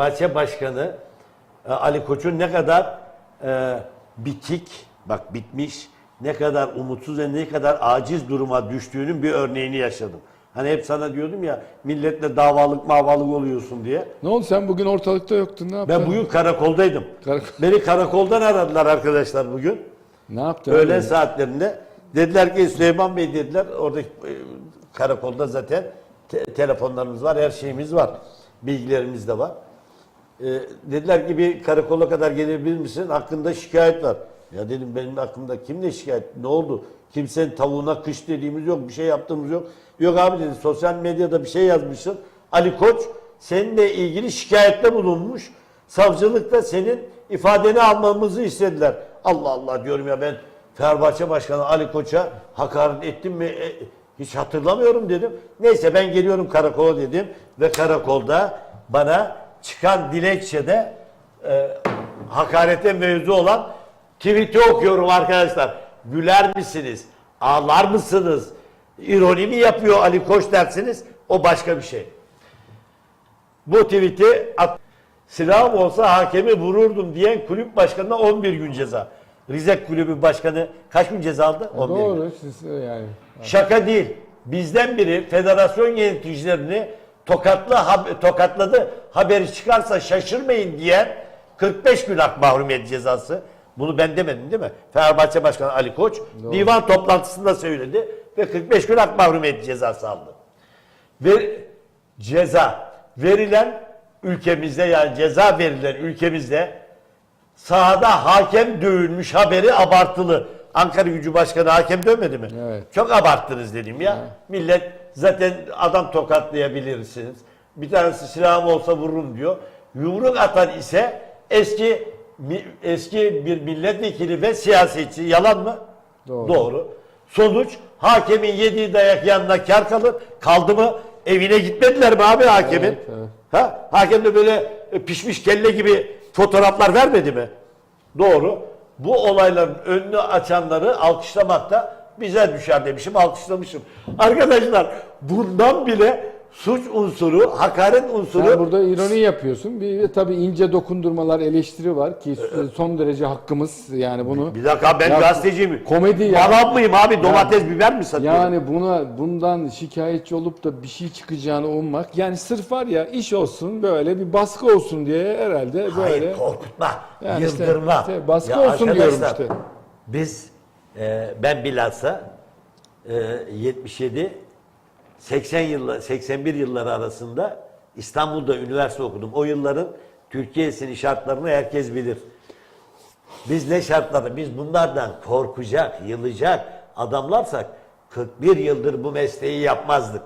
Bahçe Başkanı e, Ali Koç'un ne kadar e, bitik, bak bitmiş, ne kadar umutsuz ve ne kadar aciz duruma düştüğünün bir örneğini yaşadım. Hani hep sana diyordum ya milletle davalık mavalık oluyorsun diye. Ne oldu sen bugün ortalıkta yoktun ne yaptın? Ben bugün karakoldaydım. Karakol- Beni karakoldan aradılar arkadaşlar bugün. Ne yaptın? Öğlen abi? saatlerinde. Dediler ki Süleyman Bey dediler. Oradaki e, karakolda zaten te- telefonlarımız var, her şeyimiz var. Bilgilerimiz de var. E, dediler ki bir karakola kadar gelebilir misin? Hakkında şikayet var. Ya dedim benim hakkımda kimle şikayet? Ne oldu? Kimsenin tavuğuna kış dediğimiz yok, bir şey yaptığımız yok. Yok abi dedi sosyal medyada bir şey yazmışsın. Ali Koç seninle ilgili şikayette bulunmuş. Savcılıkta senin ifadeni almamızı istediler. Allah Allah diyorum ya ben Fenerbahçe Başkanı Ali Koç'a hakaret ettim mi? E, hiç hatırlamıyorum dedim. Neyse ben geliyorum karakola dedim ve karakolda bana çıkan dilekçede e, hakarete mevzu olan tweet'i okuyorum arkadaşlar. Güler misiniz? Ağlar mısınız? İroni mi yapıyor Ali Koç dersiniz? O başka bir şey. Bu tweet'i at, silahım olsa hakemi vururdum diyen kulüp başkanına 11 gün ceza. Rize kulübü başkanı kaç gün ceza aldı? 11 gün. Doğru siz yani. Şaka değil. Bizden biri federasyon yöneticilerini tokatlı hab- tokatladı. Haberi çıkarsa şaşırmayın diyen 45 gün hak mahrumiyet cezası. Bunu ben demedim değil mi? Fenerbahçe Başkanı Ali Koç divan toplantısında söyledi ve 45 gün hak mahrumiyet cezası aldı. Ve ceza verilen ülkemizde yani ceza verilen ülkemizde sahada hakem dövülmüş haberi abartılı. Ankara Gücü Başkanı hakem dövmedi mi? Evet. Çok abarttınız dedim ya. Millet zaten adam tokatlayabilirsiniz. Bir tanesi silahım olsa vururum diyor. Yumruk atan ise eski eski bir milletvekili ve siyasetçi. Yalan mı? Doğru. Doğru. Sonuç hakemin yediği dayak yanına kar kalır. Kaldı mı? Evine gitmediler mi abi hakemin? Evet, evet. Ha? Hakem de böyle pişmiş kelle gibi fotoğraflar vermedi mi? Doğru. Bu olayların önünü açanları alkışlamakta bize düşer demişim, alkışlamışım. Arkadaşlar bundan bile suç unsuru, hakaret unsuru Sen burada ironi yapıyorsun. Bir tabii ince dokundurmalar, eleştiri var ki son derece hakkımız yani bunu. bir dakika ben Ya, gazeteciyim. komedi ya. Manav mıyım abi? Domates, biber mi satıyorum? Yani buna bundan şikayetçi olup da bir şey çıkacağını ummak yani sırf var ya iş olsun böyle bir baskı olsun diye herhalde böyle Hayır korkutma, Yani işte- yıldırma. işte baskı olsun diyorum işte. Biz, e, ben bilhassa e, 77, 80 yıllar, 81 yılları arasında İstanbul'da üniversite okudum. O yılların Türkiye'sinin şartlarını herkes bilir. Biz ne şartlarda, biz bunlardan korkacak, yılacak adamlarsak 41 yıldır bu mesleği yapmazdık.